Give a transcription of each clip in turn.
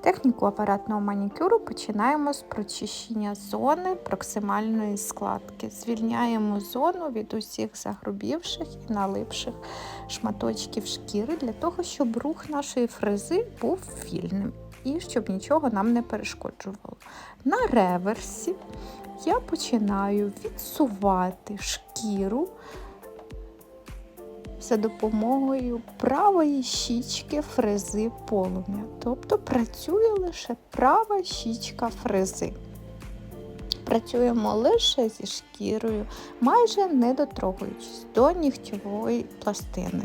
Техніку апаратного манікюру починаємо з прочищення зони проксимальної складки. Звільняємо зону від усіх загрубівших і налипших шматочків шкіри для того, щоб рух нашої фрези був вільним і щоб нічого нам не перешкоджувало. На реверсі я починаю відсувати шкіру за допомогою правої щічки фрези полум'я. Тобто працює лише права щічка фрези. Працюємо лише зі шкірою, майже не дотрогуючись до нігтєвої пластини.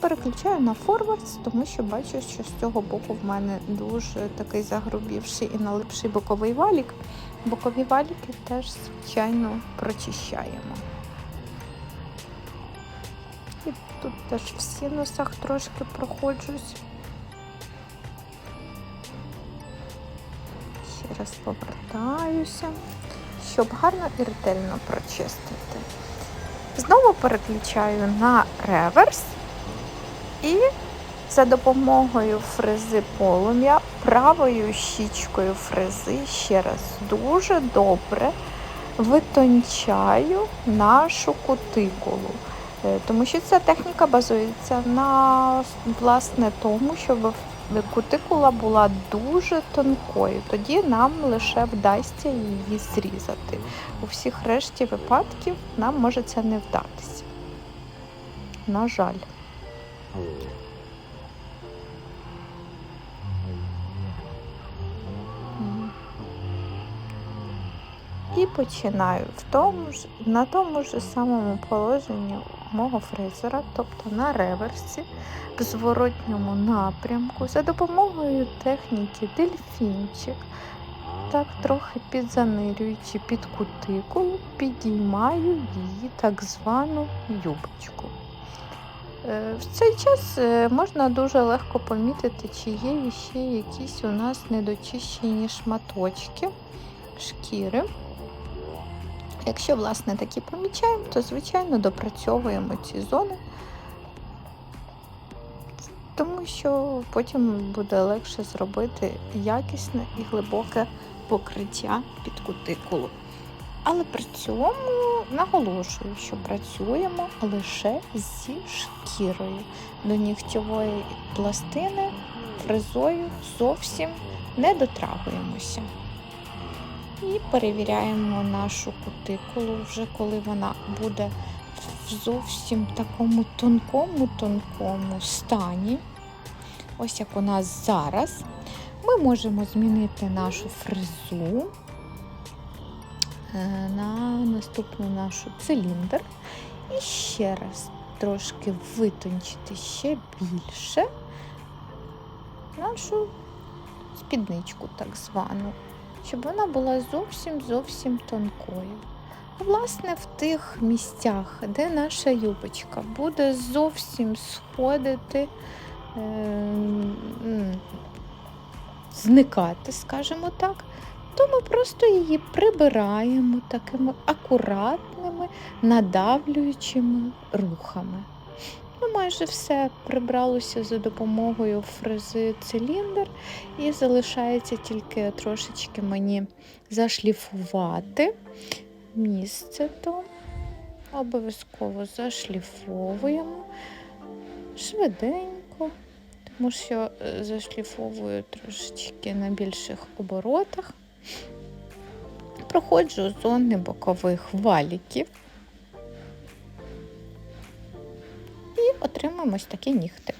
Переключаю на форвардс, тому що бачу, що з цього боку в мене дуже такий загрубівший і налипший боковий валік. Бокові валіки теж, звичайно, прочищаємо. І тут теж в синусах трошки проходжусь. Ще раз повертаюся, щоб гарно і ретельно прочистити. Знову переключаю на реверс і за допомогою фрези полум'я правою щічкою фрези ще раз дуже добре витончаю нашу кутикулу. Е, Тому що ця техніка базується на власне тому, щоб кутикула була дуже тонкою. Тоді нам лише вдасться її зрізати. У всіх решті випадків нам може це не вдатися. На жаль. І починаю в тому ж, на тому ж самому положенні мого фрезера, тобто на реверсі, в зворотньому напрямку, за допомогою техніки дельфінчик, так трохи підзанирюючи під кутикулу, підіймаю її так звану юбочку. Е, В цей час е, можна дуже легко помітити, чи є ще якісь у нас недочищені шматочки шкіри. Якщо, власне, такі помічаємо, то, звичайно, допрацьовуємо ці зони, тому що потім буде легше зробити якісне і глибоке покриття під кутикулу. Але при цьому наголошую, що працюємо лише зі шкірою. До нігтєвої пластини фрезою зовсім не дотрагуємося. І перевіряємо нашу кутикулу, вже коли вона буде в зовсім такому тонкому-тонкому стані. Ось як у нас зараз. Ми можемо змінити нашу фрезу е, на наступну нашу циліндр. І ще раз трошки витончити ще більше нашу спідничку, так звану щоб вона була зовсім зовсім тонкою. Власне, в тих місцях, де наша юбочка буде зовсім сходити, е, зникати, скажімо так, то ми просто її прибираємо такими акуратними, надавлюючими рухами. Ну, майже все прибралося за допомогою фрези циліндр, і залишається тільки трошечки мені зашліфувати місце то. Обов'язково зашліфовуємо швиденько, тому що е, зашліфовую трошечки на більших оборотах. Проходжу зони бокових валіків. Ось такий нігтик.